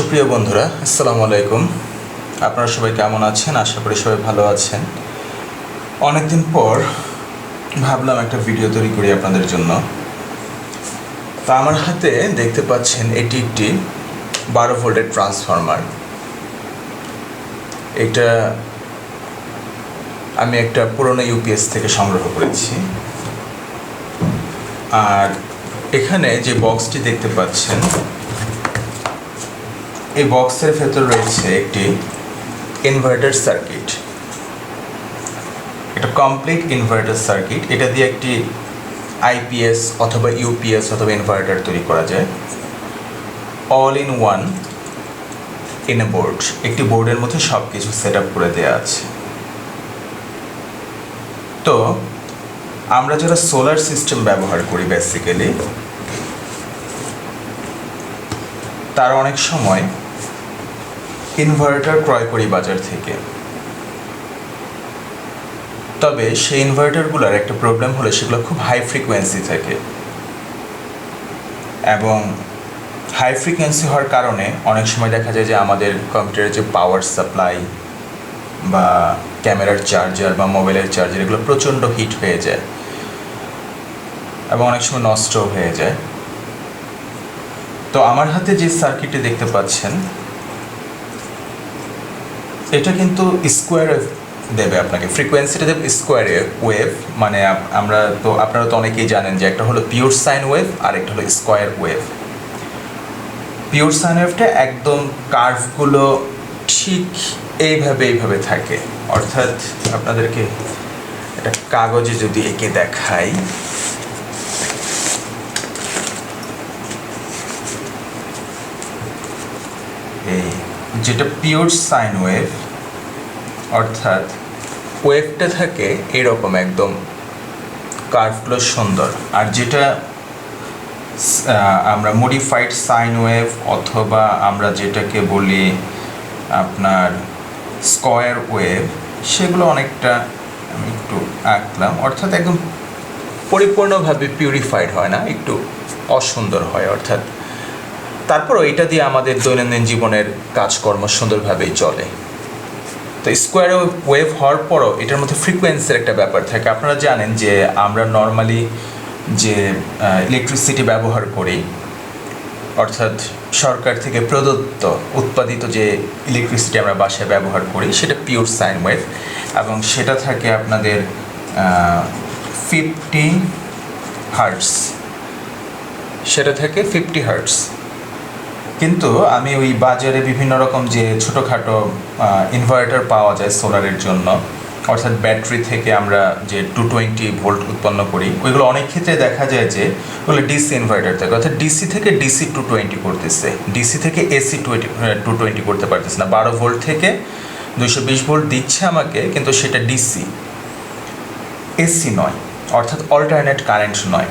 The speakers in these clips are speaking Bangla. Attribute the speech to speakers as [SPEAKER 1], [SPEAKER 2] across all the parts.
[SPEAKER 1] সুপ্রিয় বন্ধুরা, আসসালামু আলাইকুম। আপনারা সবাই কেমন আছেন? আশা করি সবাই ভালো আছেন। অনেকদিন পর ভাবলাম একটা ভিডিও তৈরি করি আপনাদের জন্য। তা আমার হাতে দেখতে পাচ্ছেন এটি একটি বারো ভোল্টের ট্রান্সফরমার। এটা আমি একটা পুরনো ইউপিএস থেকে সংগ্রহ করেছি। আর এখানে যে বক্সটি দেখতে পাচ্ছেন এই বক্সের ভেতর রয়েছে একটি ইনভার্টার সার্কিট এটা কমপ্লিট ইনভার্টার সার্কিট এটা দিয়ে একটি আইপিএস অথবা ইউপিএস অথবা ইনভার্টার তৈরি করা যায়। All in one in a board একটি বোর্ডের মধ্যে সব কিছু সেট আপ করে দেওয়া আছে। তো, আমরা যারা সোলার সিস্টেম ব্যবহার করি বেসিক্যালি তার অনেক সময় ইনভার্টার ক্রয় করি বাজার থেকে। তবে সেই ইনভার্টারগুলোর একটা প্রবলেম হলে সেগুলো খুব হাই ফ্রিকোয়েন্সি থাকে। এবং হাই ফ্রিকোয়েন্সি হওয়ার কারণে অনেক সময় দেখা যায় যে আমাদের কম্পিউটারের যে পাওয়ার সাপ্লাই বা ক্যামেরার চার্জার বা মোবাইলের চার্জার এগুলো প্রচণ্ড হিট হয়ে যায়। এবং অনেক সময় নষ্টও হয়ে যায়। তো আমার হাতে যে সার্কিটটি দেখতে পাচ্ছেন, এটা কিন্তু স্কোয়ার দেবে আপনাকে। ফ্রিকোয়েন্সিটা দেবে স্কোয়ার ওয়েভ মানে আমরা তো, আপনারা তো অনেকেই জানেন যে একটা হলো পিওর সাইন ওয়েভ আর একটা হলো স্কোয়ার ওয়েভ পিওর সাইন ওয়েভটা একদম কার্ভগুলো ঠিক এইভাবে এইভাবে থাকে। অর্থাৎ আপনাদেরকে একটা কাগজে যদি এঁকে দেখাই এই যেটা পিওর সাইন ওয়েভ অর্থাৎ ওয়েভটা থাকে এরকম একদম কার্ভগুলো সুন্দর। আর যেটা আমরা মডিফাইড সাইন ওয়েভ অথবা আমরা যেটাকে বলি আপনার স্কয়ার ওয়েভ সেগুলো অনেকটা আমি একটু আঁকলাম। অর্থাৎ একদম পরিপূর্ণভাবে পিউরিফাইড হয় না, একটু অসুন্দর হয়। অর্থাৎ তারপরও এটা দিয়ে আমাদের দৈনন্দিন জীবনের কাজকর্ম সুন্দরভাবেই চলে। তো স্কোয়ার ওয়েভ হওয়ার পরও এটার মধ্যে ফ্রিকোয়েন্সির একটা ব্যাপার থাকে। আপনারা জানেন যে আমরা নর্মালি যে ইলেকট্রিসিটি ব্যবহার করি, অর্থাৎ সরকার থেকে প্রদত্ত, উৎপাদিত যে ইলেকট্রিসিটি আমরা বাসায় ব্যবহার করি, সেটা পিওর সাইন ওয়েভ এবং সেটা থাকে আপনাদের ফিফটি হার্টস সেটা থাকে ফিফটি হার্টস কিন্তু আমি ওই বাজারে বিভিন্ন রকম যে ছোটোখাটো ইনভার্টার পাওয়া যায় সোলারের জন্য, অর্থাৎ ব্যাটারি থেকে আমরা যে টু টোয়েন্টি ভোল্ট উৎপন্ন করি, ওইগুলো অনেক ক্ষেত্রে দেখা যায় যে ওগুলো ডিসি ইনভার্টার থাকে, অর্থাৎ ডিসি থেকে ডিসি টু টোয়েন্টি করতেছে ডিসি থেকে এসি টোয়েন্টি টু টোয়েন্টি করতে পারতেছে না। বারো ভোল্ট থেকে দুশো বিশ ভোল্ট দিচ্ছে আমাকে, কিন্তু সেটা ডিসি এসি নয়, অর্থাৎ অল্টারনেট কারেন্ট নয়।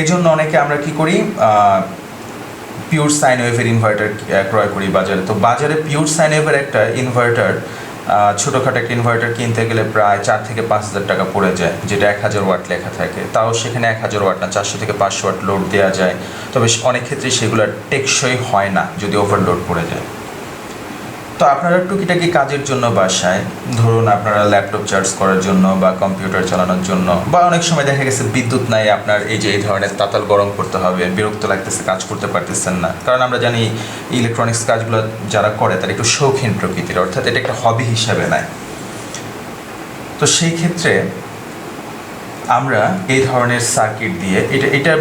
[SPEAKER 1] এজন্য অনেকে আমরা কি করি পিওর সাইন ওয়েভের ইনভার্টার ক্রয় করি বাজারে। তো বাজারে পিওর সাইন ওয়েভের একটা ইনভার্টার ছোটোখাটো একটা ইনভার্টার কিনতে গেলে প্রায় চার থেকে পাঁচ হাজার টাকা পড়ে যায়, যেটা এক হাজার ওয়াট লেখা থাকে। তাও সেখানে এক হাজার ওয়াট না, চারশো থেকে পাঁচশো ওয়াট লোড দেওয়া যায়। তবে অনেক ক্ষেত্রে সেগুলো টেকসই হয় না, যদি ওভারলোড পড়ে যায়। তো আপনারা টুকিটাকি কাজের জন্য বাসায়, ধরুন আপনারা ল্যাপটপ চার্জ করার জন্য বা কম্পিউটার চালানোর জন্য, বা অনেক সময় দেখা গেছে বিদ্যুৎ নাই, আপনার এই যে এই ধরনের তাতাল গরম করতে হবে, বিরক্ত লাগতেছে, কাজ করতে পারতেছেন না। কারণ আমরা জানি ইলেকট্রনিক্স কাজগুলো যারা করে, তারা একটু শৌখিন প্রকৃতির, অর্থাৎ এটা একটা হবি হিসাবে নেয়। তো সেই ক্ষেত্রে আমরা এই ধরনের সার্কিট দিয়ে, এটা এটা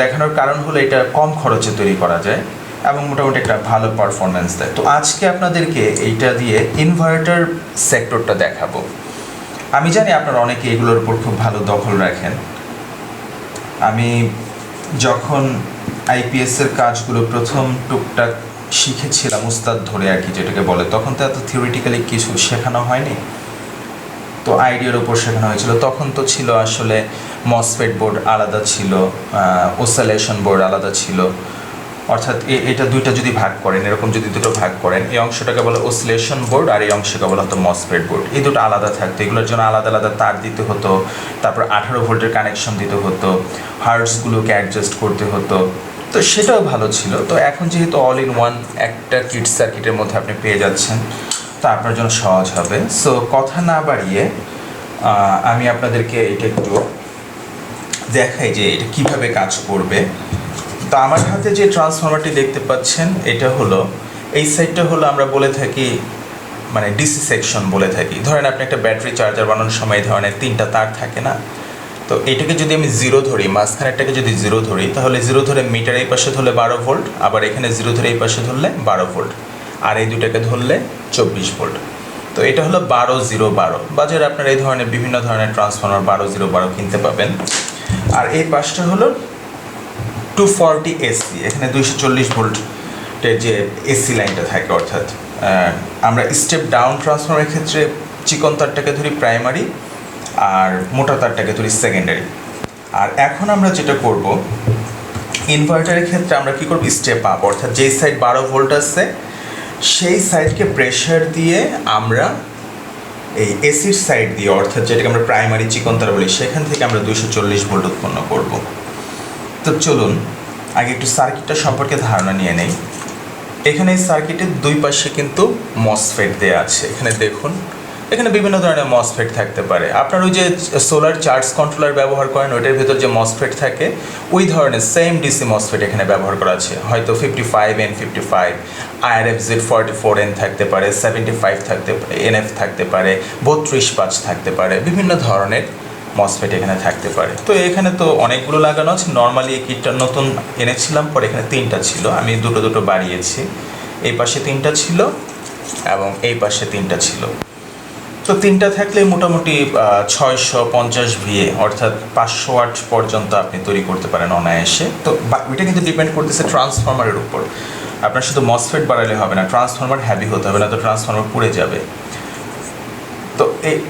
[SPEAKER 1] দেখানোর কারণ হলো এটা কম খরচে তৈরি করা যায়। এবং মোটামুটি একটা ভালো পারফরমেন্স দেয়। তো আজকে আপনাদেরকে এইটা দিয়ে ইনভার্টার সেক্টরটা দেখাবো। আমি জানি আপনারা অনেকে এগুলোর উপর খুব ভালো দখল রাখেন। আমি যখন আইপিএসের কাজগুলো প্রথম টুকটাক শিখেছিলাম, উস্তাদ ধরে আর কি যেটাকে বলে, তখন তো এত থিওরিটিক্যালি কিছু শেখানো হয়নি। তো আইডিয়ার উপর শেখানো হয়েছিল। তখন তো ছিল আসলে মসফেট বোর্ড আলাদা ছিল ওসালেশন বোর্ড আলাদা ছিল। অর্থাৎ এটা দুইটা যদি ভাগ করেন, এরকম যদি দুটো ভাগ করেন, এই অংশটাকে বলে ওসিলেশন বোর্ড আর এই অংশকে বলা হতো মসফেট বোর্ড এই দুটো আলাদা থাকতো, এগুলোর জন্য আলাদা আলাদা তার দিতে হতো, তারপর আঠারো ভোল্টের কানেকশন দিতে হতো হার্টসগুলোকে অ্যাডজাস্ট করতে হতো। তো সেটাও ভালো ছিল। তো এখন যেহেতু অল ইন ওয়ান একটা কিট সার্কিটের মধ্যে আপনি পেয়ে যাচ্ছেন, তা আপনার জন্য সহজ হবে। সো কথা না বাড়িয়ে আমি আপনাদেরকে এটা একটু দেখাই যে এটা কীভাবে কাজ করবে। তো আমার হাতে যে ট্রান্সফর্মারটি দেখতে পাচ্ছেন, এটা হলো, এই সাইডটা হলো আমরা বলে থাকি মানে ডিসি সেকশন বলে থাকি। ধরেন আপনি একটা ব্যাটারি চার্জার বানানোর সময় ধরনের তিনটা তার থাকে না? তো এটাকে যদি আমি জিরো ধরি মাঝখানেরটাকে যদি জিরো ধরি, তাহলে জিরো ধরে মিটার এই পাশে ধরলে বারো ভোল্ট আবার এখানে জিরো ধরে এই পাশে ধরলে বারো ভোল্ট আর এই দুটাকে ধরলে চব্বিশ ভোল্ট তো এটা হলো বারো জিরো বারো। বাজারে আপনার এই ধরনের বিভিন্ন ধরনের ট্রান্সফর্মার বারো জিরো বারো কিনতে পাবেন। আর এই পাশটা হলো টু ফর্টি এসি এখানে দুইশো চল্লিশ ভোল্টের যে এসি লাইনটা থাকে অর্থাৎ আমরা স্টেপ ডাউন ট্রান্সফর্মারের ক্ষেত্রে চিকন তারটাকে ধরি প্রাইমারি আর মোটা তারটাকে ধরি সেকেন্ডারি আর এখন আমরা যেটা করব ইনভার্টারের ক্ষেত্রে আমরা কী করব স্টেপ আপ অর্থাৎ যেই সাইড বারো ভোল্ট আছে, সেই সাইডকে প্রেশার দিয়ে আমরা এই এসির সাইড দিয়ে, অর্থাৎ যেটাকে আমরা প্রাইমারি চিকন তার বলি, সেখান থেকে আমরা দুশো চল্লিশ ভোল্ট উৎপন্ন করব। তো চলুন, আগে একটু সার্কিটটা সম্পর্কে ধারণা নিয়ে নেই। এখানে এই সার্কিটের দুই পাশে কিন্তু মসফেট দেওয়া আছে। এখানে দেখুন, এখানে বিভিন্ন ধরনের মসফেট থাকতে পারে। আপনার ওই যে সোলার চার্জ কন্ট্রোলার ব্যবহার করেন, ওইটার ভিতর যে মসফেট থাকে, ওই ধরনের সেম ডিসি মসফেট এখানে ব্যবহার করা আছে। হয়তো fifty five N fifty five IRF Z forty four N থাকতে পারে সেভেন্টি ফাইভ থাকতে পারে এনএফ থাকতে পারে, বত্রিশ পাঁচ থাকতে পারে, বিভিন্ন ধরনের মসফেট এখানে থাকতে পারে। তো এখানে তো অনেকগুলো লাগানো আছে। নর্মালি এই কিটটা নতুন এনেছিলাম, পরে এখানে তিনটা ছিল। আমি দুটো দুটো বাড়িয়েছি। এই পাশে তিনটা ছিল এবং এই পাশে তিনটা ছিল। তো তিনটা থাকলে মোটামুটি ছয়শো পঞ্চাশ ভিএ অর্থাৎ পাঁচশো ওয়াট পর্যন্ত আপনি তৈরি করতে পারেন অনায়াসে। তো ওইটা কিন্তু ডিপেন্ড করতেছে ট্রান্সফর্মারের উপর। আপনার শুধু মসফেট বাড়ালে হবে না ট্রান্সফর্মার হ্যাভি হতে হবে, না তো ট্রান্সফর্মার পুড়ে যাবে।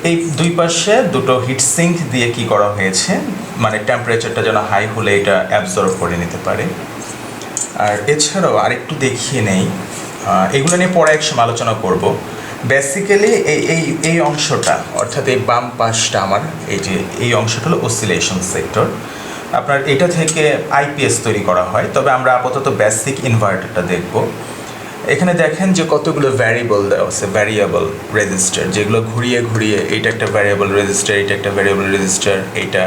[SPEAKER 1] এই দুই পাশে দুটো হিট সিঙ্ক দিয়ে কি করা হয়েছে? মানে টেম্পারেচারটা যেন হাই হলে এটা অ্যাবজর্ব করে নিতে পারে। আর এছাড়াও আরেকটু দেখিয়ে নেই। এগুলো নিয়ে পরে এক সময় আলোচনা করব। বেসিক্যালি এই এই এই অংশটা, অর্থাৎ এই বাম পাশটা আমার, এই যে, এই অংশটা হলো অসিলেশন সেক্টর আপনার এটা থেকে আইপিএস তৈরি করা হয়। তবে আমরা আপাতত বেসিক ইনভার্টারটা দেখব। এখানে দেখেন যে কতগুলো ভ্যারিয়েবল দেওয়া আছে ভ্যারিয়েবল রেজিস্টার যেগুলো ঘুরিয়ে ঘুরিয়ে এইটা একটা ভ্যারিয়েবল রেজিস্টার এইটা একটা ভ্যারিয়েবল রেজিস্টার এইটা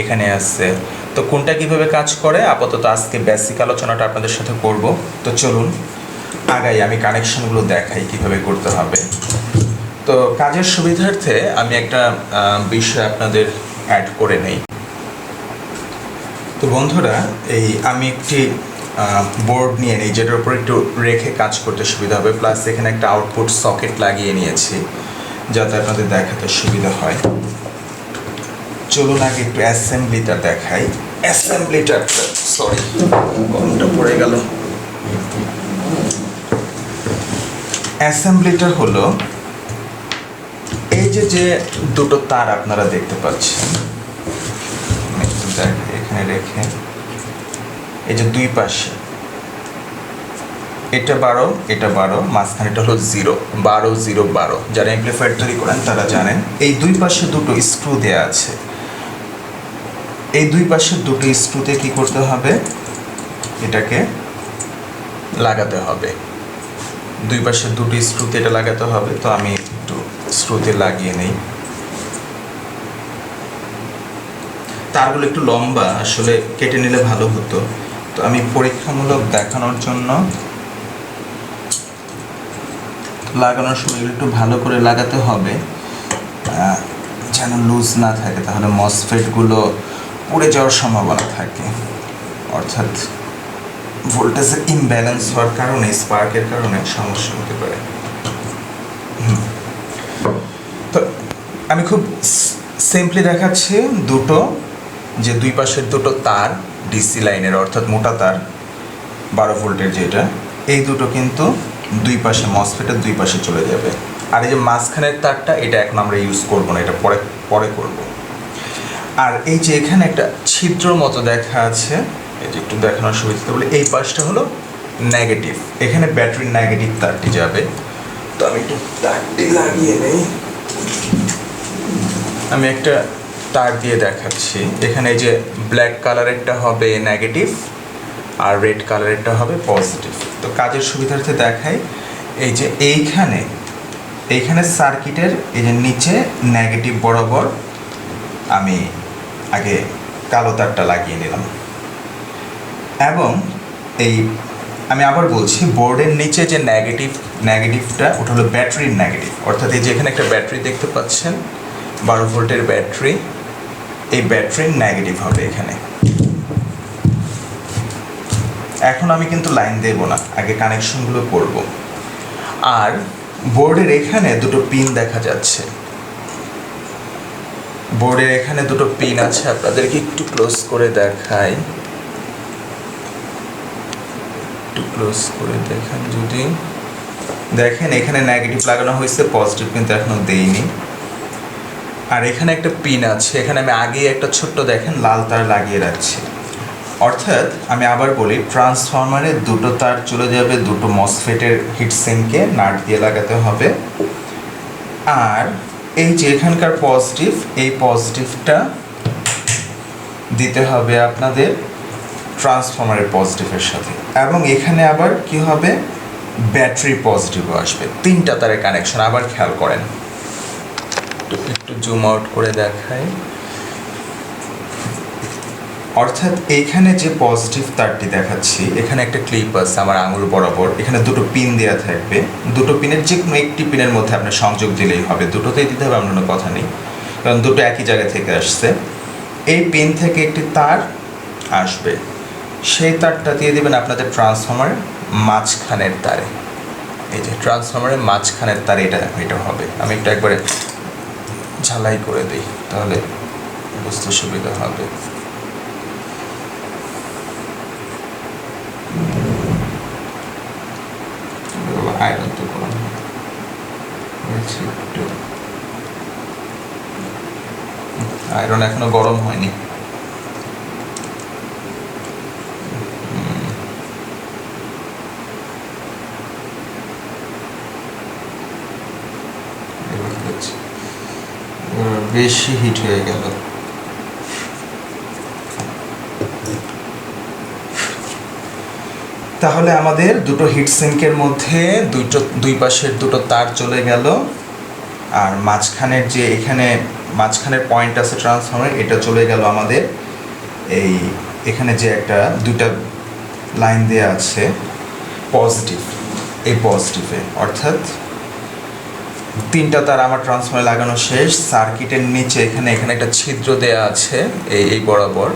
[SPEAKER 1] এখানে আছে। তো কোনটা কীভাবে কাজ করে? আপাতত আজকে বেসিক আলোচনাটা আপনাদের সাথে করব। তো চলুন, আগাই, আমি কানেকশনগুলো দেখাই কীভাবে করতে হবে। তো কাজের সুবিধার্থে আমি একটা বিষয় আপনাদের অ্যাড করে নেই। তো বন্ধুরা, এই আমি একটি বোর্ড নিয়ে নিই, যেটার উপর একটু রেখে কাজ করতে সুবিধা হবে। প্লাস এখানে একটা আউটপুট সকেট লাগিয়ে নিয়েছি, যাতে আপনাদের দেখাতে সুবিধা হয়। চলুন আগে একটু অ্যাসেম্বলিটা দেখাই। অ্যাসেম্বলিটা সরি গরমটা পড়ে গেল। অ্যাসেম্বলিটা হলো, এই যে যে দুটো তার আপনারা দেখতে পাচ্ছেন এখানে রেখে। এই যে দুই পাশে। এটা বারো এটা বারো মাঝখানেটা হলো জিরো, বারো জিরো, বারো। যারা এমপ্লিফায়ার তৈরি করেন, তারা জানেন, এই দুই পাশে দুটো স্ক্রু দেওয়া আছে। এই দুই পাশে দুটো স্ক্রুতে কি করতে হবে? এটাকে লাগাতে হবে। দুই পাশে দুটো স্ক্রুতে এটা লাগাতে হবে, তো আমি একটু স্ক্রুতে লাগিয়ে নেই। তারগুলো একটু লম্বা, আসলে কেটে নিলে ভালো হতো। তো আমি পরীক্ষামূলক দেখানোর জন্য লাগানোর সময় একটু ভালো করে লাগাতে হবে যেন লুজ না থাকে, তাহলে মসফেটগুলো পুড়ে যাওয়ার সম্ভাবনা থাকে। অর্থাৎ ভোল্টেজের ইমব্যালেন্স হওয়ার কারণে স্পার্কের কারণে সমস্যা হতে পারে। তো আমি খুব সিম্পলি দেখাচ্ছি দুটো, যে দুই পাশের দুটো তার। ডিসি লাইনের অর্থাৎ মোটা তার বারো ভোল্টের যেটা, এই দুটো কিন্তু দুই পাশে মসফেটের দুই পাশে চলে যাবে। আর এই যে মাঝখানের তারটা, এটা এখন আমরা ইউজ করব না, এটা পরে পরে করব। আর এই যে এখানে একটা ছিদ্র মতো দেখা আছে, এই যে একটু দেখানোর সুবিধা বলে, এই পাশটা হলো নেগেটিভ এখানে ব্যাটারির নেগেটিভ তারটি যাবে। তো আমি একটু তারটি লাগিয়ে নেই। আমি একটা তার দিয়ে দেখাচ্ছি। এখানে যে ব্ল্যাক কালারেরটা হবে নেগেটিভ আর রেড কালারেরটা হবে পজিটিভ তো কাজের সুবিধার্থে দেখাই, এই যে এইখানে এইখানে সার্কিটের এই যে নিচে নেগেটিভ বরাবর আমি আগে কালো তারটা লাগিয়ে নিলাম। এবং এই, আমি আবার বলছি বোর্ডের নিচে যে নেগেটিভ নেগেটিভটা ওটা হলো ব্যাটারির নেগেটিভ অর্থাৎ এই যে এখানে একটা ব্যাটারি দেখতে পাচ্ছেন, বারো ভোল্টের ব্যাটারি এই ব্যাটারির নেগেটিভ হবে এখানে। এখন আমি কিন্তু লাইন দেব না, আগে কানেকশনগুলো করব। আর বোর্ডের এখানে দুটো পিন দেখা যাচ্ছে। বোর্ডের এখানে দুটো পিন আছে, আপনাদেরকে একটু ক্লোজ করে দেখাই। একটু ক্লোজ করে দেখেন যদি। দেখেন এখানে নেগেটিভ লাগানো হয়েছে পজিটিভ কিন্তু এখনও দেইনি। আর এখানে একটা পিন আছে, এখানে আমি আগেই একটা ছোট্ট দেখেন লাল তার লাগিয়ে রাখছি। অর্থাৎ আমি আবার বলি ট্রান্সফরমারে দুটো তার চলে যাবে, দুটো মসফেটের হিটসিংকে নাট দিয়ে লাগাতে হবে। আর এই যে এখানকার পজিটিভ এই পজিটিভটা দিতে হবে আপনাদের ট্রান্সফরমারের পজিটিভের সাথে। এবং এখানে আবার কি হবে? ব্যাটারি পজিটিভও আসবে। তিনটা তারের কানেকশন আবার খেয়াল করেন। একটু একটু জুম আউট করে দেখাই। অর্থাৎ এইখানে যে পজিটিভ তারটি দেখাচ্ছি, এখানে একটা ক্লিপ আছে আমার আঙুল বরাবর। এখানে দুটো পিন দেওয়া থাকবে। দুটো পিনের যে কোনো একটি পিনের মধ্যে আপনি সংযোগ দিলেই হবে। দুটোতেই দিতে হবে, এমন কোনো কথা নেই। কারণ দুটো একই জায়গা থেকে আসছে। এই পিন থেকে একটি তার আসবে। সেই তারটা দিয়ে দেবেন আপনাদের ট্রান্সফর্মার মাঝখানের তারে। এই যে ট্রান্সফর্মারের মাঝখানের তারে এটা এটা হবে। আমি একটু একবারে ঝালাই করে দিই তাহলে বুঝতে সুবিধা হবে। আয়রন আয়রন এখনও গরম হয়নি। হচ্ছে। এবার বেশি হিট হয়ে গেল। তাহলে আমাদের দুটো হিট সিঙ্কের মধ্যে দুটো, দুই পাশের দুটো তার চলে গেল। আর মাঝখানের যে এখানে, মাঝখানের পয়েন্ট আছে ট্রান্সফর্মার এটা চলে গেল আমাদের। এই এখানে যে একটা দুটা লাইন দেওয়া আছে পজিটিভ এই পজিটিভে অর্থাৎ তিনটা তার আমার ট্রান্সফর্মার লাগানো শেষ। সার্কিটের নিচে এখানে এখানে একটা ছিদ্র দেওয়া আছে, এই এই বরাবর।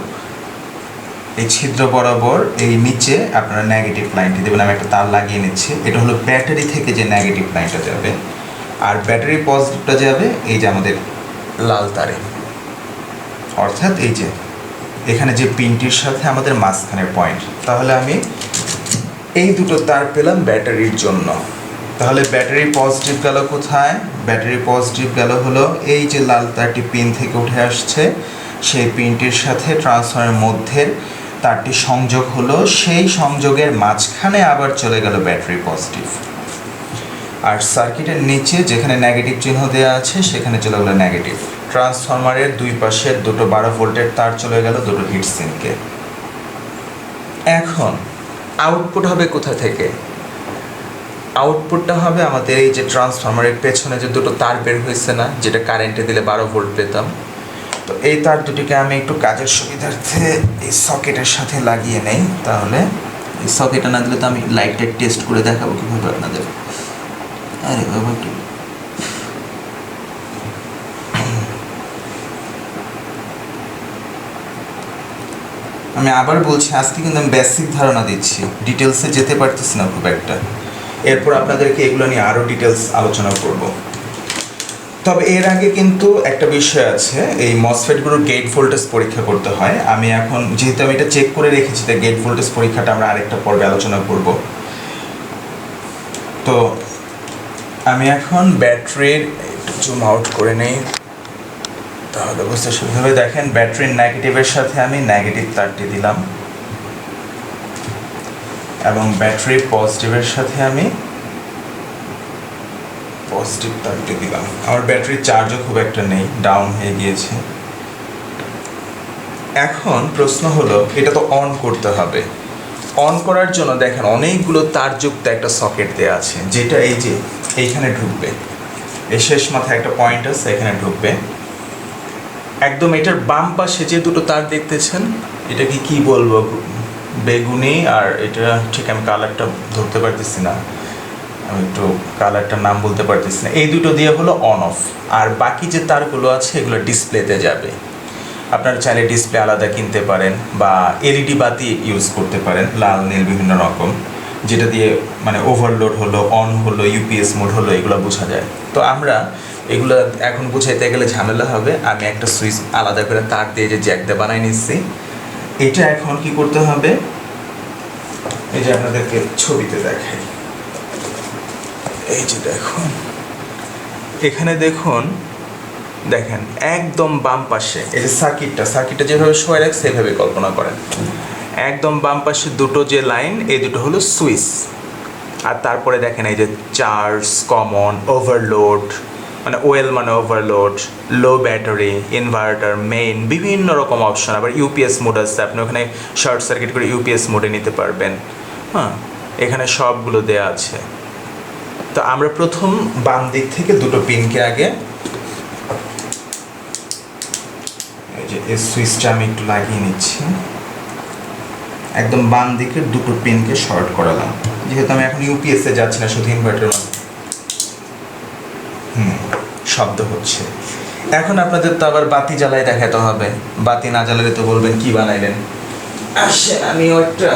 [SPEAKER 1] এই ছিদ্র বরাবর, এই নিচে আপনারা নেগেটিভ লাইনটি দেবেন। আমি একটা তার লাগিয়ে নিচ্ছি। এটা হলো ব্যাটারি থেকে যে নেগেটিভ লাইনটা যাবে। আর ব্যাটারি পজিটিভটা যাবে এই যে আমাদের লাল তারে। অর্থাৎ এই যে, এখানে যে পিনটির সাথে আমাদের মাঝখানের পয়েন্ট তাহলে আমি এই দুটো তার পেলাম ব্যাটারির জন্য। তাহলে ব্যাটারি পজিটিভ গেল কোথায়? ব্যাটারি পজিটিভ গেল হলো এই যে লাল তারটি পিন থেকে উঠে আসছে, সেই পিনটির সাথে ট্রান্সফারের মধ্যে তারটি সংযোগ হলো, সেই সংযোগের মাঝখানে আবার চলে গেল ব্যাটারি পজিটিভ। আর সার্কিটের নিচে যেখানে নেগেটিভ চিহ্ন দেওয়া আছে, সেখানে চলে গেলো নেগেটিভ ট্রান্সফরমারের দুই পাশে দুটো বারো ভোল্টের তার চলে গেল দুটো হিট সিনকে এখন আউটপুট হবে কোথা থেকে? আউটপুটটা হবে আমাদের এই যে ট্রান্সফরমারের পেছনে যে দুটো তার বের হয়েছে না, যেটা কারেন্টে দিলে বারো ভোল্ট পেতাম। তো এই তার দুটিকে আমি একটু কাজের সুবিধার্থে এই সকেটের সাথে লাগিয়ে নেই, তাহলে এই সকেটে না দিলে তো আমি লাইটটা টেস্ট করে দেখাবো কীভাবে আপনাদের। আরে বাবা আমি আবার বলছি, আজকে কিন্তু আমি বেসিক ধারণা দিচ্ছি। ডিটেলসে যেতে পারতেছি না খুব একটা। এরপর আপনাদেরকে এগুলো নিয়ে আরও ডিটেলস আলোচনা করব। তবে এর আগে কিন্তু একটা বিষয় আছে, এই মসফেটগুলোর গেট ভোল্টেজ পরীক্ষা করতে হয়। আমি এখন যেহেতু আমি এটা চেক করে রেখেছি, তাই গেট ভোল্টেজ পরীক্ষাটা আমরা আরেকটা পর্বে আলোচনা করব। তো আমি এখন ব্যাটারির জুম আউট করে নেই। তাহলে বুঝতে সুবিধা হবে। দেখেন, ব্যাটারির নেগেটিভের সাথে আমি নেগেটিভ তারটি দিলাম। ব্যাটারি পজিটিভের সাথে আমি পজিটিভ তারটি দিলাম। আমার ব্যাটারির চার্জও খুব একটা নেই ডাউন হয়ে গিয়েছে। এখন প্রশ্ন হলো, এটা তো অন করতে হবে। অন করার জন্য দেখেন অনেকগুলো তারযুক্ত একটা সকেট দেওয়া আছে, যেটা এই যে এইখানে ঢুকবে। এই শেষ মাথায় একটা পয়েন্ট আছে, এখানে ঢুকবে। একদম এটার বাম পাশে যে দুটো তার দেখতেছেন, এটাকে কি বলব? বেগুনি আর এটা ঠিক আমি কালারটা ধরতে পারতেছি না। আমি একটু কালারটার নাম বলতে পারতেছি না। এই দুটো দিয়ে হলো অন অফ আর বাকি যে তারগুলো আছে, এগুলো ডিসপ্লেতে যাবে। আপনারা চাইলে ডিসপ্লে আলাদা কিনতে পারেন বা এলইডি বাতি ইউজ করতে পারেন, লাল, নীল, বিভিন্ন রকম। যেটা দিয়ে মানে ওভারলোড হলো অন হলো ইউপিএস মোড হলো, এগুলো বোঝা যায়। তো আমরা এগুলো এখন বুঝাইতে গেলে ঝামেলা হবে। আমি একটা সুইচ আলাদা করে তার দিয়ে যে জ্যাক দিয়ে বানাই নিচ্ছি। এটা এখন কি করতে হবে? এই যে আপনাদেরকে ছবিতে দেখাই। এই যে দেখুন, এখানে দেখুন, দেখেন একদম বাম পাশে, এই যে সার্কিটটা সার্কিটটা যেভাবে শোয়া রাখছে সেভাবে কল্পনা করেন। একদম বাম পাশে দুটো যে লাইন, এই দুটো হলো সুইচ। আর তারপরে দেখেন এই যে চার্জ, কমন, ওভারলোড মানে ওয়েল মানে overload low battery inverter main বিভিন্ন রকম অপশন আবার ইউপিএস মোড আছে, আপনি ওখানে শর্ট সার্কিট করে ইউপিএস মোডে নিতে পারবেন। হ্যাঁ এখানে সবগুলো দেয়া আছে। তো আমরা প্রথম বাম দিক থেকে দুটো পিনকে আগে যে এই সুইচটা আমি একটু লাগিয়ে নিচ্ছি। একদম বাম দিকে দুটো পিনকে শর্ট করালাম। যেহেতু আমি এখন ইউপিএসে যাচ্ছি না, শুধু ইনভার্টার হুম। শব্দ হচ্ছে। এখন আপনাদের তো আবার বাতি জ্বালায় দেখাতে হবে। বাতি না জ্বালালে তো বলবেন কি বানাইলেন। আমিও একটা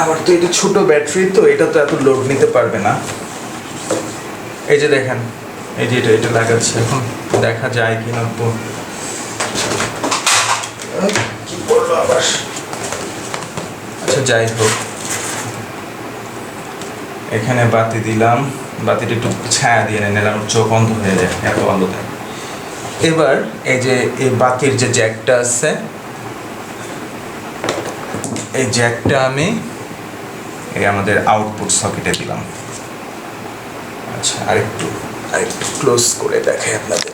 [SPEAKER 1] আমার তো এটা ছোট ব্যাটারি তো, এটা তো এত লোড নিতে পারবে না। এই যে দেখেন, এই যে এটা এটা লাগাচ্ছে এখন। দেখা যায় কি না কি করল আবার? আচ্ছা যাই হোক। এখানে বাতি দিলাম। বাতিটা একটু ছায়া দিয়ে নিলাম চোখ অন্ধ হয়ে যায়, এত থাকে এবার এই যে, এই বাতির যে জ্যাকটা আছে, এই জ্যাকটা আমি এই আমাদের আউটপুট সকেটে দিলাম। আচ্ছা আরেকটু আরেকটু ক্লোজ করে দেখে আপনাদের।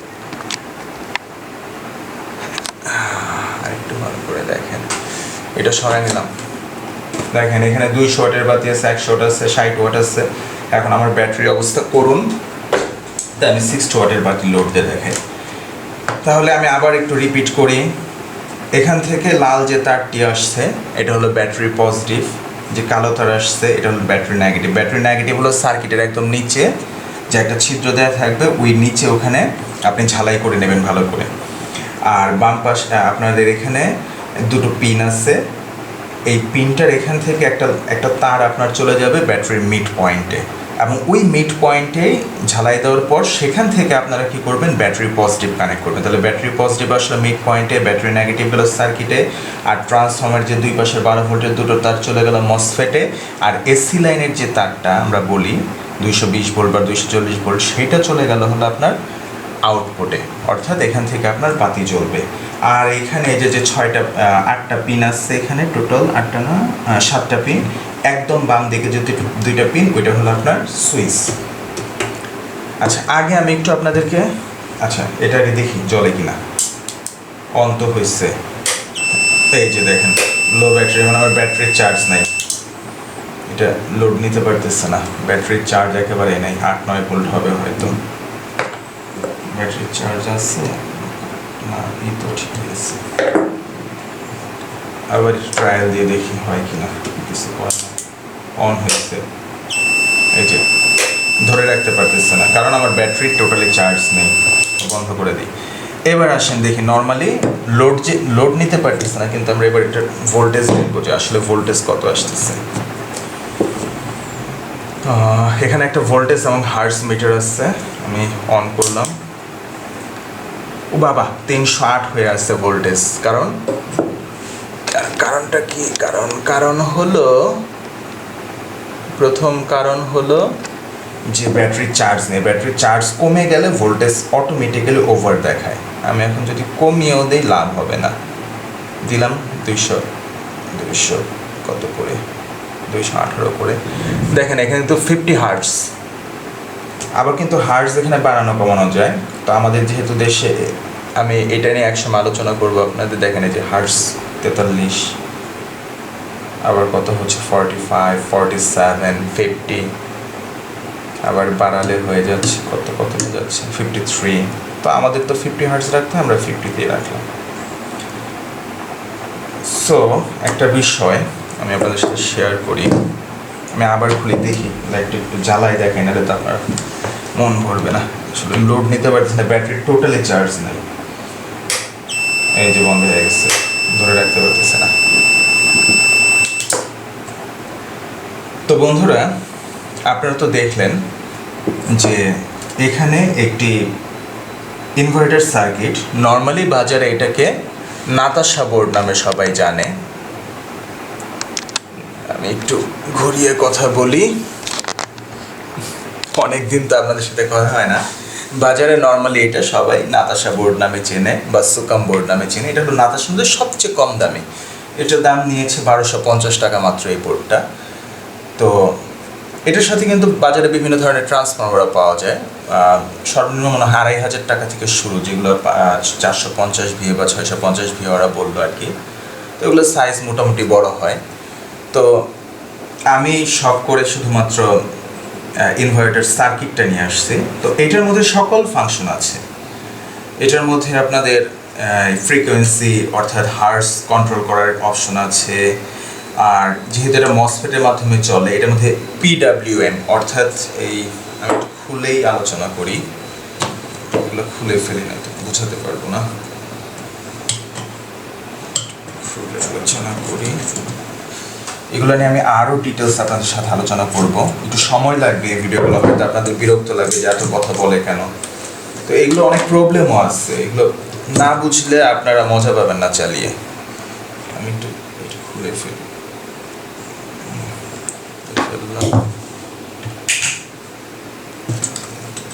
[SPEAKER 1] আরেকটু ভালো করে দেখেন। এটা সরাই নিলাম। দেখেন, এখানে দুই শর্টের বাতি আছে, এক শর্ট আছে, ষাট ওয়াট আছে। এখন আমার ব্যাটারি অবস্থা করুন। তাই আমি সিক্সটি ওয়াটের বাতি লোড দিয়ে দেখাই। তাহলে আমি আবার একটু রিপিট করি। এখান থেকে লাল যে তারটি আসছে, এটা হলো ব্যাটারি পজিটিভ যে কালো তার আসছে, এটা হলো ব্যাটারি নেগেটিভ ব্যাটারি নেগেটিভ হলো সার্কিটের একদম নিচে। যে একটা ছিদ্র দেওয়া থাকবে, ওই নিচে ওখানে আপনি ঝালাই করে নেবেন ভালো করে। আর বাম পাশ আপনাদের এখানে দুটো পিন আছে। এই পিনটার এখান থেকে একটা একটা তার আপনার চলে যাবে ব্যাটারির মিড পয়েন্টে এবং ওই মিড পয়েন্টেই ঝালাই দেওয়ার পর সেখান থেকে আপনারা কি করবেন? ব্যাটারি পজিটিভ কানেক্ট করবেন। তাহলে ব্যাটারি পজিটিভ আসলে মিড পয়েন্টে ব্যাটারি নেগেটিভ গেলো সার্কিটে আর ট্রান্সফর্মার যে দুই পাশের বারো ভোল্টের দুটো তার চলে গেল মসফেটে আর এসি লাইনের যে তারটা আমরা বলি, দুইশো বিশ ভোল্ট বা দুইশো চল্লিশ ভোল্ট সেটা চলে গেল হলো আপনার আউটপুটে অর্থাৎ এখান থেকে আপনার বাতি জ্বলবে। আর এখানে যে যে ছয়টা আটটা পিন আসছে এখানে টোটাল আটটা না সাতটা পিন একদম বাম দিকে যে দুইটা পিন, ওইটা হলো আপনার সুইচ। আচ্ছা আগে আমি একটু আপনাদেরকে আচ্ছা এটাকে দেখি জলে কিনা। অন তো হয়েছে এই যে দেখেন লো ব্যাটারি মানে আমার ব্যাটারির চার্জ নাই। এটা লোড নিতে পারতেছে না। ব্যাটারির চার্জ একেবারে নেই, আট, নয় ভোল্ট হবে হয়তো। ব্যাটারির চার্জ আছে, না, এই তো ঠিক আছে। আবার ট্রায়াল দিয়ে দেখি হয় কি না কিছু অন হয়েছে এই যে, ধরে রাখতে পারতেছে না। কারণ আমার ব্যাটারি টোটালি চার্জ নেই। বন্ধ করে দিই। এবার আসেন দেখি নর্মালি লোড যে লোড নিতে পারতেছে না, কিন্তু আমরা এবার এটা ভোল্টেজ দেখব যে আসলে ভোল্টেজ কত আসতেছে। এখানে একটা ভোল্টেজ এবং হার্স মিটার আছে। আমি অন করলাম। ও বাবা, তিনশো আট হয়ে আসছে ভোল্টেজ কারণ, কারণটা কি? কারণ কারণ হলো প্রথম কারণ হলো যে ব্যাটারি চার্জ নেই। ব্যাটারি চার্জ কমে গেলে ভোল্টেজ অটোমেটিক্যালি ওভার দেখায়। আমি এখন যদি কমিয়েও দিই, লাভ হবে না। দিলাম দুইশো দুইশো কত করে? দুইশো আঠারো করে। দেখেন, এখানে তো ফিফটি হার্টস আবার কিন্তু হার্টস এখানে বাড়ানো, কমানো যায়। তো আমাদের যেহেতু দেশে, আমি এটা নিয়ে একসময় আলোচনা করব আপনাদের। দেখেন এই যে হার্টস তেতাল্লিশ। আবার কত হচ্ছে? Forty five forty seven fifty আবার বাড়ালে হয়ে যাচ্ছে কত কত হয়ে যাচ্ছে? ফিফটি থ্রি তো আমাদের তো ফিফটি হার্টস রাখতে আমরা ফিফটিতেই রাখলাম। সো একটা বিষয় আমি আপনাদের সাথে শেয়ার করি। আমি আবার খুলে দেখি লাইটটা একটু জ্বালাই দেখেন এটা তো আপনার মন ভরবে না। আসলে লোড নিতে পারছি না ব্যাটারি টোটালি চার্জ নেই। এই যে বন্ধ হয়ে গেছে, ধরে রাখতে পারতেছে না। তো বন্ধুরা, আপনারা তো দেখলেন যে এখানে একটি ইনভার্টার সার্কিট নর্মালি বাজারে এটাকে নাতাশা বোর্ড নামে সবাই জানে। আমি একটু ঘুরিয়ে কথা বলি। অনেক দিন তো আপনাদের সাথে কথা হয় না। বাজারে নর্মালি এটা সবাই নাতাশা বোর্ড নামে চেনে বা সুকাম বোর্ড নামে চেনে। এটা হলো নাতাশা সবচেয়ে কম দামি। এটার দাম নিয়েছে বারোশো পঞ্চাশ টাকা মাত্র এই বোর্ডটা তো এটার সাথে কিন্তু বাজারে বিভিন্ন ধরনের ট্রান্সফর্মার পাওয়া যায়। সর্বনিম্ন মনে হয় আড়াই হাজার টাকা থেকে শুরু, যেগুলো চারশো পঞ্চাশ ভিএ বা ছয়শো পঞ্চাশ ভিএ ওরা বলল আর কি। তো এগুলোর সাইজ মোটামুটি বড় হয়। তো আমি শখ করে শুধুমাত্র ইনভার্টার সার্কিটটা নিয়ে আসছি। তো এটার মধ্যে সকল ফাংশন আছে। এটার মধ্যে আপনাদের ফ্রিকোয়েন্সি অর্থাৎ হার্স কন্ট্রোল করার অপশন আছে। আর যেহেতু এটা মসফেটের মাধ্যমে চলে, এটার মধ্যে পিডাব্লিউএম অর্থাৎ এই আমি একটু খুলেই আলোচনা করি। এগুলো খুলে ফেলি না বোঝাতে পারব না। খুলে আলোচনা করি। এগুলো নিয়ে আমি আরও ডিটেলস আপনাদের সাথে আলোচনা করব। একটু সময় লাগবে এই ভিডিওগুলো, হয়তো আপনাদের বিরক্ত লাগবে যে এত কথা বলে কেন। তো এগুলো অনেক প্রবলেমও আছে। এগুলো না বুঝলে আপনারা মজা পাবেন না চালিয়ে। আমি একটু খুলে ফেলি।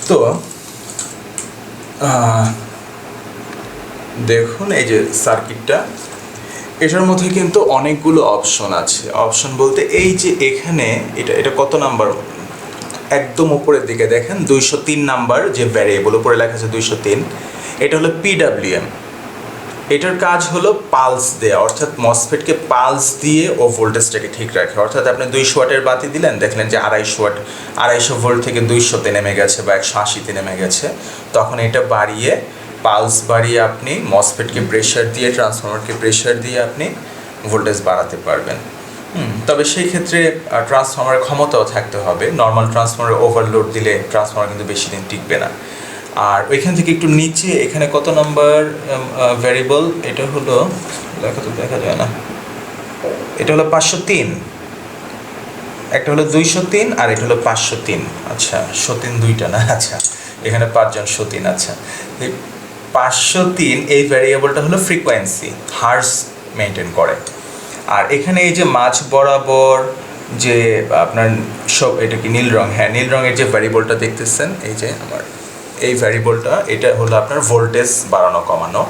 [SPEAKER 1] তো দেখুন এই যে সার্কিটটা, এটার মধ্যে কিন্তু অনেকগুলো অপশন আছে। অপশন বলতে এই যে এখানে এটা এটা কত নাম্বার একদম উপরের দিকে দেখেন, দুইশো তিন নাম্বার যে ভ্যারিয়েবল উপরে লেখা আছে দুইশো তিন। এটা হলো পিডাব্লিউএম এটার কাজ হলো পালস দেওয়া অর্থাৎ মসফেটকে পালস দিয়ে ও ভোল্টেজটাকে ঠিক রাখে। অর্থাৎ আপনি দুইশো ওয়াটের বাতি দিলেন, দেখলেন যে আড়াইশো ওয়াট, আড়াইশো ভোল্ট থেকে দুইশোতে নেমে গেছে বা একশো আশিতে নেমে গেছে। তখন এটা বাড়িয়ে পালস বাড়িয়ে আপনি মসফেটকে প্রেশার দিয়ে ট্রান্সফর্মারকে প্রেশার দিয়ে আপনি ভোল্টেজ বাড়াতে পারবেন। তবে সেই ক্ষেত্রে ট্রান্সফর্মারের ক্ষমতাও থাকতে হবে। নর্মাল ট্রান্সফর্মার ওভারলোড দিলে ট্রান্সফর্মার কিন্তু বেশি দিন টিকবে না। আর ওইখান থেকে একটু নিচে, এখানে কত নম্বর ভ্যারিয়েবল এটা হলো দেখা তো দেখা যায় না। এটা হলো পাঁচশো তিন। একটা হলো দুইশো তিন আর এটা হলো পাঁচশো তিন। আচ্ছা সতীন দুইটা না? আচ্ছা এখানে পাঁচজন সতীন আচ্ছা। এই পাঁচশো তিন, এই ভ্যারিয়েবলটা হলো ফ্রিকোয়েন্সি হার্স মেনটেন করে। আর এখানে এই যে মাঝ বরাবর যে আপনার সব, এটা কি নীল রং? হ্যাঁ নীল রঙের যে ভ্যারিয়েবলটা দেখতেছেন, এই যে আমার এই ভ্যারিয়েবলটা এটা হলো আপনার ভোল্টেজ বাড়ানো, কমানো।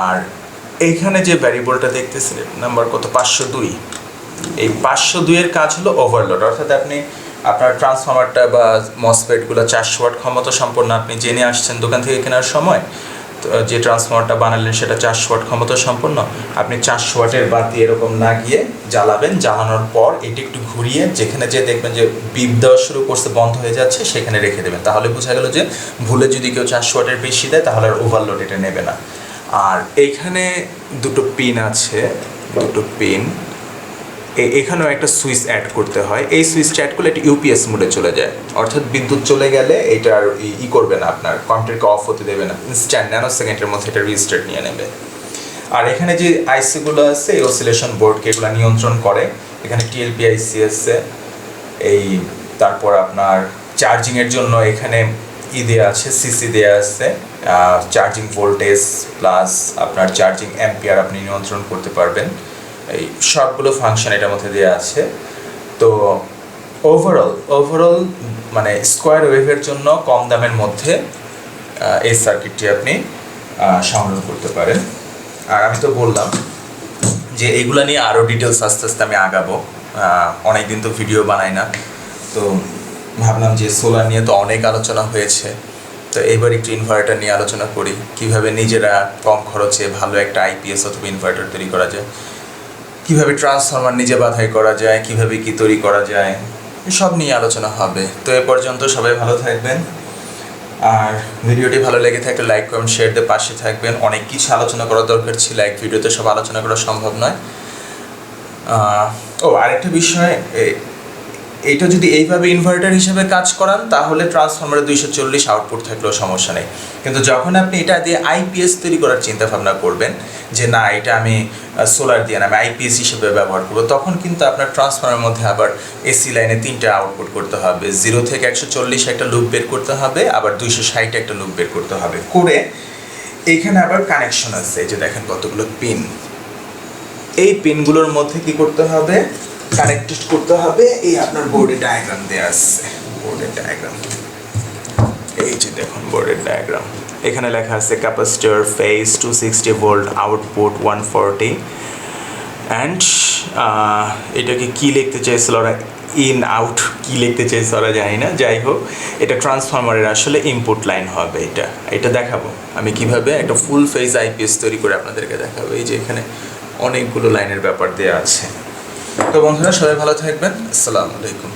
[SPEAKER 1] আর এইখানে যে ভ্যারিয়েবলটা দেখতেছিলেন নাম্বার কত? পাঁচশো দুই। এই পাঁচশো দুইয়ের কাজ হলো ওভারলোড অর্থাৎ আপনি আপনার ট্রান্সফর্মারটা বা মসপেটগুলো চারশো ওয়াট ক্ষমতা সম্পন্ন, আপনি জেনে আসছেন দোকান থেকে কেনার সময়। যে ট্রান্সফর্মারটা বানালেন সেটা চারশো ওয়াট ক্ষমতা সম্পন্ন, আপনি চারশো ওয়াটের বাতি এরকম না গিয়ে জ্বালাবেন। জ্বালানোর পর এটি একটু ঘুরিয়ে যেখানে যে দেখবেন যে বিপ দেওয়া শুরু করছে, বন্ধ হয়ে যাচ্ছে, সেখানে রেখে দেবেন। তাহলে বোঝা গেল যে ভুলে যদি কেউ চারশো ওয়াটের বেশি দেয়, তাহলে আর ওভারলোড এটা নেবে না। আর এইখানে দুটো পিন আছে, দুটো পিন এখানেও একটা সুইচ অ্যাড করতে হয়। এই সুইচটা অ্যাড করলে এটা ইউপিএস মোডে চলে যায়। অর্থাৎ বিদ্যুৎ চলে গেলে এটা আর ই- করবে না আপনার। কম্পিউটারকে অফ হতে দেবে না। ইনস্ট্যান্ট ন্যানো সেকেন্ডের মধ্যে এটা রিস্টার্ট নিয়ে নেবে। আর এখানে যে আইসিগুলো আছে, এই অসিলেশন বোর্ডকে এগুলো নিয়ন্ত্রণ করে। এখানে টিএলপি আইসি আছে। এই তারপর আপনার চার্জিংয়ের জন্য এখানে ই দেওয়া আছে সিসি দেওয়া আছে। চার্জিং ভোল্টেজ প্লাস আপনার চার্জিং অ্যাম্পিয়ার আপনি নিয়ন্ত্রণ করতে পারবেন। এই সবগুলো ফাংশন এটার মধ্যে দেওয়া আছে। তো ওভারঅল ওভারঅল মানে স্কোয়ার ওয়েভের জন্য কম দামের মধ্যে এই সার্কিটটি আপনি সংগ্রহ করতে পারেন। আর আমি তো বললাম যে এইগুলা নিয়ে আরও ডিটেলস আস্তে আস্তে আমি আগাবো। অনেক দিন তো ভিডিও বানাই না। তো ভাবলাম যে সোলার নিয়ে তো অনেক আলোচনা হয়েছে। তো এইবার একটু ইনভার্টার নিয়ে আলোচনা করি। কীভাবে নিজেরা কম খরচে ভালো একটা আইপিএস অথবা ইনভার্টার তৈরি করা যায়। কীভাবে ট্রান্সফরমার নিজে বাধাই করা যায়, কীভাবে কি তৈরি করা যায় সব নিয়ে আলোচনা হবে। তো এ পর্যন্ত সবাই ভালো থাকবেন। আর ভিডিওটি ভালো লেগে থাকলে লাইক কমেন্ট শেয়ার দিয়ে পাশে থাকবেন। অনেক কিছু আলোচনা করা দরকার ছিল এক ভিডিওতে সব আলোচনা করা সম্ভব নয়। ও, আরেকটা বিষয় এটা যদি এইভাবে ইনভার্টার হিসেবে কাজ করান, তাহলে ট্রান্সফরমারে দুইশো চল্লিশ আউটপুট থাকলেও সমস্যা নেই। কিন্তু যখন আপনি এটা দিয়ে আইপিএস তৈরি করার চিন্তা ভাবনা করবেন, যে না, এটা আমি সোলার দিয়ে আমি আইপিএস হিসেবে ব্যবহার করব। তখন কিন্তু আপনার ট্রান্সফরমারের মধ্যে আবার এসি লাইনে তিনটা আউটপুট করতে হবে। জিরো থেকে একশো চল্লিশ একটা লুপ বের করতে হবে, আবার দুইশো ষাট একটা লুপ বের করতে হবে। করে এইখানে আবার কানেকশন আছে যে দেখেন কতগুলো পিন এই পিনগুলোর মধ্যে কি করতে হবে? কানেক্টেড করতে হবে। এই আপনার বোর্ডে ডায়াগ্রাম দেওয়া আছে। বোর্ডের ডায়াগ্রাম এই যে দেখুন বোর্ডের ডায়াগ্রাম এখানে লেখা আছে capacitor phase two sixty volt output one forty and এটাকে কি লিখতে চাইছিল ওরা? ইন আউট কি লিখতে চাইছে ওরা জানি না। যাই হোক, এটা ট্রান্সফরমারের আসলে ইনপুট লাইন হবে এটা। এটা দেখাবো। আমি কীভাবে একটা ফুল ফেজ আইপিএস তৈরি করে আপনাদেরকে দেখাবো। এই যে এখানে অনেকগুলো লাইনের ব্যাপার দেওয়া আছে। তো বন্ধুরা, সবাই ভালো থাকবেন। আসসালামু আলাইকুম।